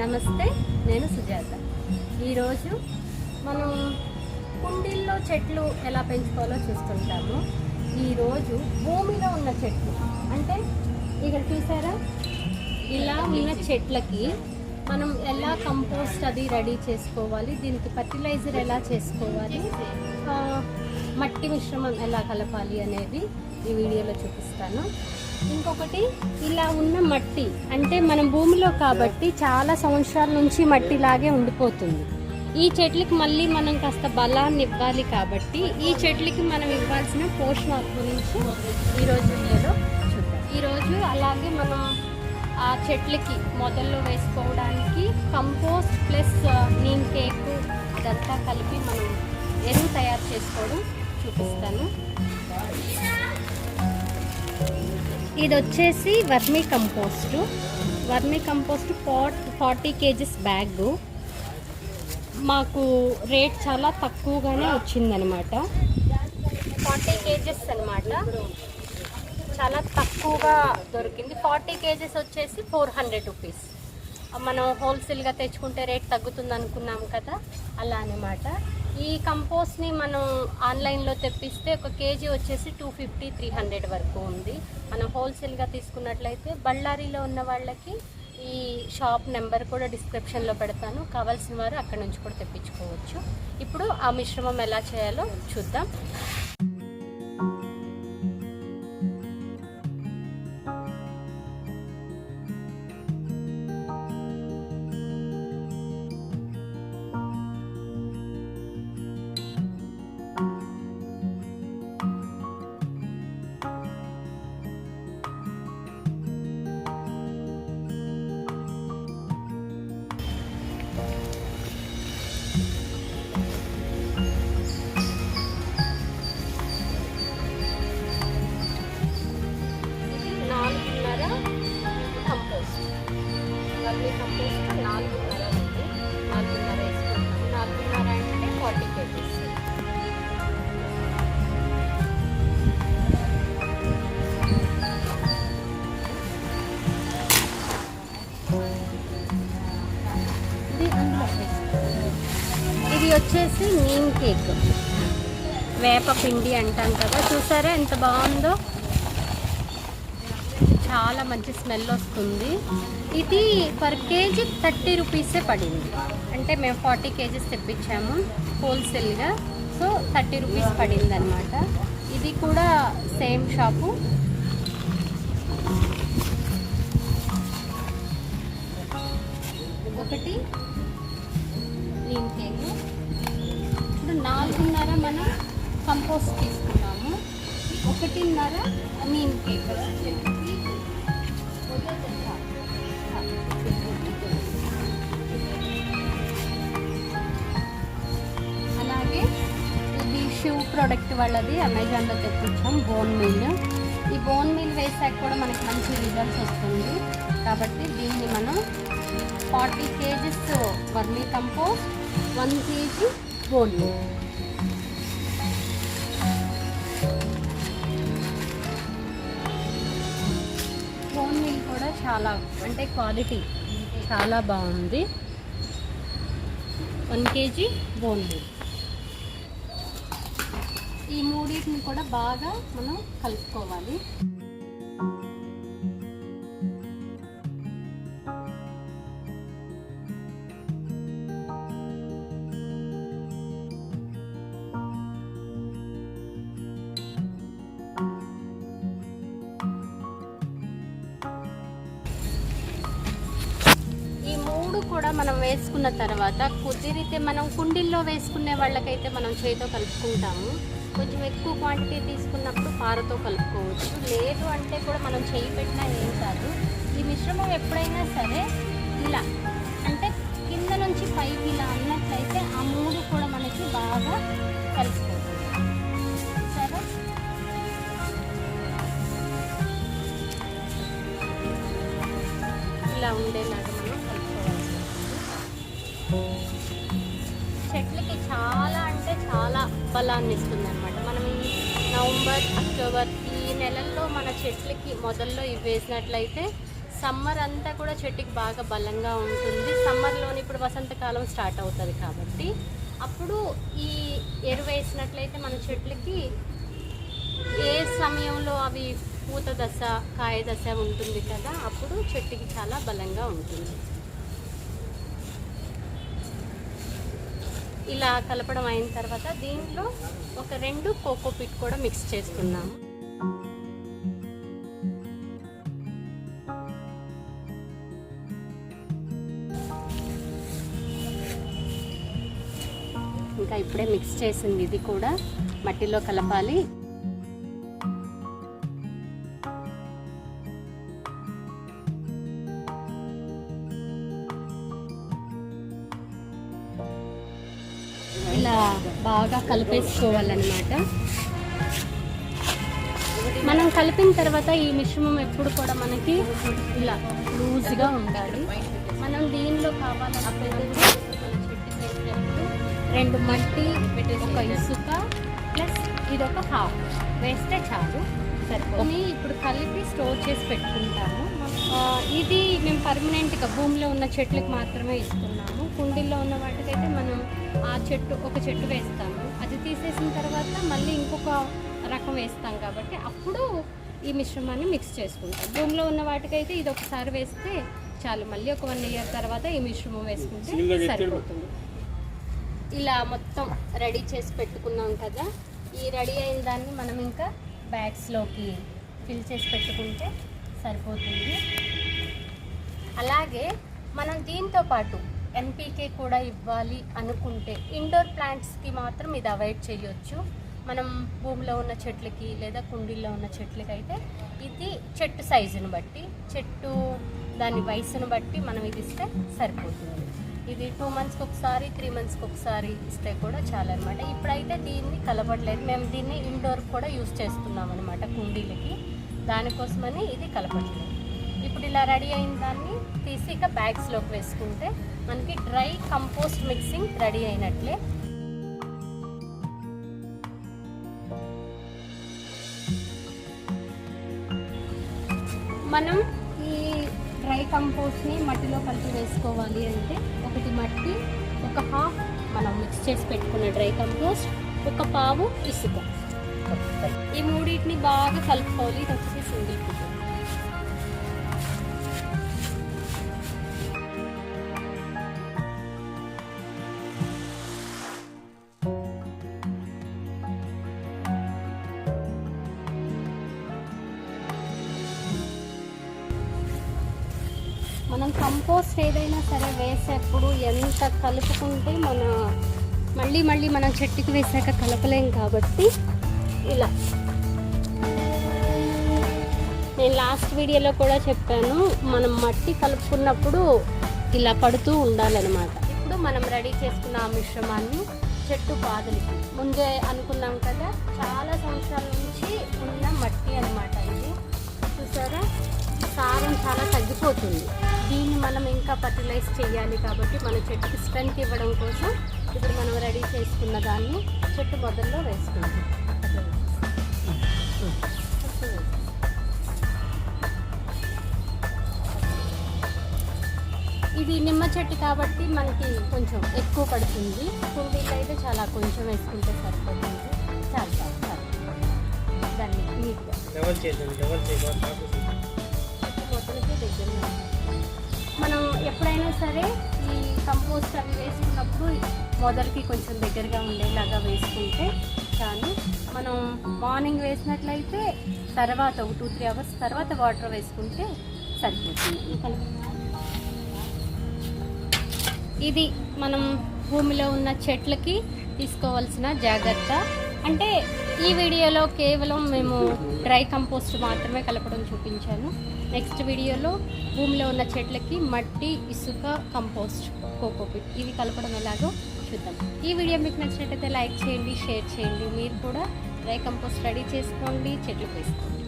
నమస్తే నేను సుజాత. ఈరోజు మనం కుండీల్లో చెట్లు ఎలా పెంచుకోవాలో చూస్తుంటాము. ఈరోజు భూమిలో ఉన్న చెట్లు అంటే ఇక్కడ చూసారా? ఇలా ఉన్న చెట్లకి మనం ఎలా కంపోస్ట్ అది రెడీ చేసుకోవాలి దీనికి ఫర్టిలైజర్ ఎలా చేసుకోవాలి మట్టి మిశ్రమం ఎలా కలపాలి అనేది ఈ వీడియోలో చూపిస్తాను. ఇంకొకటి ఇలా ఉన్న మట్టి. అంటే మనం భూమిలో కాబట్టి చాలా సంవత్సరాల నుంచి మట్టి లాగే ఉండిపోతుంది. ఈ చెట్లకి మళ్ళీ మనం కాస్త బలాన్ని ఇవ్వాలి కాబట్టి ఈ చెట్లకి మనం ఇవ్వాల్సిన పోషణ గురించి ఈరోజు నేను చూద్దాం. ఈరోజు అలాగే మనం ఆ చెట్లకి మొదల్లో వేసుకోవడానికి కంపోస్ట్ ప్లస్ నీమ్ కేక్ ఇదంతా కలిపి మనం ఎరువు తయారు చేసుకోవడం చూపిస్తాను. ఇది వచ్చేసి vermi compost. Vermi compost for forty kgs bag. మాకు రేట్ చాలా తక్కువగానే వచ్చిందనమాట. ఫార్టీ కేజెస్ అనమాట. చాలా తక్కువగా దొరికింది. ఫార్టీ కేజెస్ వచ్చేసి ఫోర్ హండ్రెడ్ రూపీస్. మనం హోల్సేల్గా తెచ్చుకుంటే రేట్ తగ్గుతుంది అనుకున్నాం కదా అలా అనమాట. ఈ కంపోస్ట్ని మనం ఆన్లైన్లో తెప్పిస్తే ఒక కేజీ వచ్చేసి టూ ఫిఫ్టీ త్రీ హండ్రెడ్ వరకు ఉంది. మనం హోల్సేల్గా తీసుకున్నట్లయితే బళ్ళారిలో ఉన్న వాళ్ళకి ఈ షాప్ నెంబర్ కూడా డిస్క్రిప్షన్లో పెడతాను. కావాల్సిన వారు అక్కడ నుంచి కూడా తెప్పించుకోవచ్చు. ఇప్పుడు ఆ మిశ్రమం ఎలా చేయాలో చూద్దాం. కేక్. వేప పిండి అంటాం కదా చూసారా ఎంత బాగుందో? చాలా మంచి స్మెల్ వస్తుంది. ఇది పర్ కేజీ థర్టీ రూపీసే పడింది. అంటే మేము ఫార్టీ కేజీస్ తెప్పించాము హోల్సేల్గా. సో థర్టీ రూపీస్ పడింది అనమాట ఇది కూడా సేమ్ షాపు. ఒకటి నీమ్ కేక్. ఇప్పుడు నాలుగున్నర మనం కంపోస్ట్ తీసుకున్నాము. ఒకటిన్నర నీమ్ కేక్ అలాగే ఇది షూ ప్రోడక్ట్ వాళ్ళది అమెజాన్లో తెప్పించాం బోన్ మీల్. ఈ బోన్ మీల్ వేసాక కూడా మనకి మంచి రిజల్ట్స్ వస్తుంది. కాబట్టి దీన్ని మనం forty kgs vermi compost one kg bone phone meal కూడా చాలా అంటే క్వాలిటీ చాలా బాగుంది. వన్ కేజీ బోన్ మీల్ ఈ మూడింటిని కూడా బాగా మనం కలుపుకోవాలి. కూడా మనం వేసుకున్న తర్వాత కుదిరితే మనం కుండీల్లో వేసుకునే వాళ్ళకైతే మనం చేతితో కలుపుకుంటాము. కొంచెం ఎక్కువ క్వాంటిటీ తీసుకున్నప్పుడు పారతో కలుపుకోవచ్చు. లేదు అంటే కూడా మనం చేయి పెట్టినా ఏం కాదు. ఈ మిశ్రమం ఎప్పుడైనా సరే ఇలా అంటే కింద నుంచి పైకి ఇలా అన్నట్లయితే ఆ మూడు కూడా మనకి బాగా కలిసిపోతుంది సరే? ఇలా ఉండేలా బలాన్ని ఇస్తుంది అనమాట మనం ఈ నవంబర్ అక్టోబర్ ఈ నెలల్లో మన చెట్లకి మొదల్లో ఇవి వేసినట్లయితే సమ్మర్ అంతా కూడా చెట్టుకి బాగా బలంగా ఉంటుంది. సమ్మర్లోని ఇప్పుడు వసంతకాలం స్టార్ట్ అవుతుంది కాబట్టి అప్పుడు ఈ ఎరువు వేసినట్లయితే మన చెట్లకి ఏ సమయంలో అవి పూత దశ కాయ దశ ఉంటుంది కదా అప్పుడు చెట్టుకి చాలా బలంగా ఉంటుంది. ఇలా కలపడం అయిన తర్వాత దీంట్లో ఒక రెండు కోకోపిట్ కూడా మిక్స్ చేసుకున్నాము. ఇంకా ఇప్పుడే మిక్స్ చేసింది. ఇది కూడా మట్టిలో కలపాలి. ఇలా బాగా కలిపేసుకోవాలన్నమాట. మనం కలిపిన తర్వాత ఈ మిశ్రమం ఎప్పుడు కూడా మనకి ఇలా లూజ్గా ఉండాలి. మనం దీనిలో వేసేటప్పుడు రెండు మట్టి ఒక ఇసుక ప్లస్ ఇది ఒక హాఫ్. వేస్తే చాలు. సరిపోయి ఇప్పుడు కలిపి స్టోర్ చేసి పెట్టుకుంటాము. ఇది మేము పర్మనెంట్గా భూమిలో ఉన్న చెట్లకు మాత్రమే ఇస్తున్నాము. కుండీల్లో ఉన్న వాటికైతే మనం ఆ చెట్టు ఒక చెట్టు వేస్తాము. అది తీసేసిన తర్వాత మళ్ళీ ఇంకొక రకం వేస్తాం కాబట్టి అప్పుడు ఈ మిశ్రమాన్ని మిక్స్ చేసుకుంటాం. భూమిలో ఉన్న వాటికైతే ఇది ఒకసారి వేస్తే చాలు. మళ్ళీ ఒక వన్ ఇయర్ తర్వాత ఈ మిశ్రమం వేసుకుంటే సరిపోతుంది. ఇలా మొత్తం రెడీ చేసి పెట్టుకున్నాం కదా. ఈ రెడీ అయిన దాన్ని మనం ఇంకా బ్యాగ్స్లోకి ఫిల్ చేసి పెట్టుకుంటే సరిపోతుంది. అలాగే మనం దీంతో పాటు ఎన్పీకే కూడా ఇవ్వాలి అనుకుంటే ఇండోర్ ప్లాంట్స్కి మాత్రం ఇది అవాయిడ్ చేయొచ్చు. మనం భూమిలో ఉన్న చెట్లకి లేదా కుండీల్లో ఉన్న చెట్లకి అయితే ఇది చెట్టు సైజుని బట్టి చెట్టు దాని వయసును బట్టి మనం ఇది ఇస్తే సరిపోతుంది. ఇది టూ మంత్స్కి ఒకసారి త్రీ మంత్స్కి ఒకసారి ఇస్తే కూడా చాలా అనమాట ఇప్పుడైతే దీన్ని కలపట్లేదు. మేము దీన్ని ఇండోర్ కూడా యూస్ చేస్తున్నాం అనమాట కుండీలకి. దానికోసమని ఇది కలపట్లేదు. ఇప్పుడు ఇలా రెడీ అయిన దాన్ని తీసి ఇక బ్యాగ్స్లోకి వేసుకుంటే మనకి డ్రై కంపోస్ట్ మిక్సింగ్ రెడీ అయినట్లే. మనం ఈ డ్రై కంపోస్ట్ని మట్టిలో కలిపి వేసుకోవాలి అంటే ఒకటి మట్టి ఒక హాఫ్ మనం మిక్స్ చేసి పెట్టుకున్న డ్రై కంపోస్ట్ ఒక పావు ఇసుక. ఈ మూడింటిని బాగా కలుపుకోవాలి. ఇది వచ్చేసి సింగిల్ కుటుంబం మనం కంపోస్ట్ ఏదైనా సరే వేసేప్పుడు ఎంత కలుపుకుంటే మన మళ్ళీ మళ్ళీ మనం చెట్టుకి వేసాక కలపలేం కాబట్టి ఇలా. నేను లాస్ట్ వీడియోలో కూడా చెప్పాను మనం మట్టి కలుపుకున్నప్పుడు ఇలా పడుతూ ఉండాలన్నమాట. ఇప్పుడు మనం రెడీ చేసుకున్న ఆ మిశ్రమాన్ని చెట్టు పాదులకి ముందే అనుకున్నాం కదా చాలా సంవత్సరాల నుంచి ఉన్న మట్టి అనమాట ఇది. చూసారా? సారం చాలా తగ్గిపోతుంది. దీన్ని మనం ఇంకా ఫర్టిలైజ్ చేయాలి కాబట్టి మన చెట్టుకి స్ట్రెంత్ ఇవ్వడం కోసం ఇప్పుడు మనం రెడీ చేసుకున్న దాన్ని చెట్టు మొదల్లో వేసుకుంటాం ఇది నిమ్మ చెట్టు కాబట్టి మనకి కొంచెం ఎక్కువ పడుతుంది. కుండీలు అయితే చాలా కొంచెం వేసుకుంటే సరిపోతుంది. చాలు చాలు దాన్ని నీట్గా మొదలకి దగ్గర మనం ఎప్పుడైనా సరే ఈ కంపోస్ట్ అవి వేసుకున్నప్పుడు మొదలకి కొంచెం దగ్గరగా ఉండేలాగా వేసుకుంటే చాలు. మనం మార్నింగ్ వేసినట్లయితే తర్వాత ఒక టూ త్రీ అవర్స్ తర్వాత వాటర్ వేసుకుంటే సరిపోతుంది. ఇది మనం భూమిలో ఉన్న చెట్లకి తీసుకోవాల్సిన జాగ్రత్త. అంటే ఈ వీడియోలో కేవలం మేము డ్రై కంపోస్ట్ మాత్రమే కలపడం చూపించాను. నెక్స్ట్ వీడియోలో భూమిలో ఉన్న చెట్లకి మట్టి ఇసుక కంపోస్ట్ కోకోపిట్ ఇవి కలపడం ఎలాగో చూద్దాం. ఈ వీడియో మీకు నచ్చినట్టయితే లైక్ చేయండి షేర్ చేయండి. మీరు కూడా డ్రై కంపోస్ట్ రెడీ చేసుకోండి చెట్లు వేసుకోండి.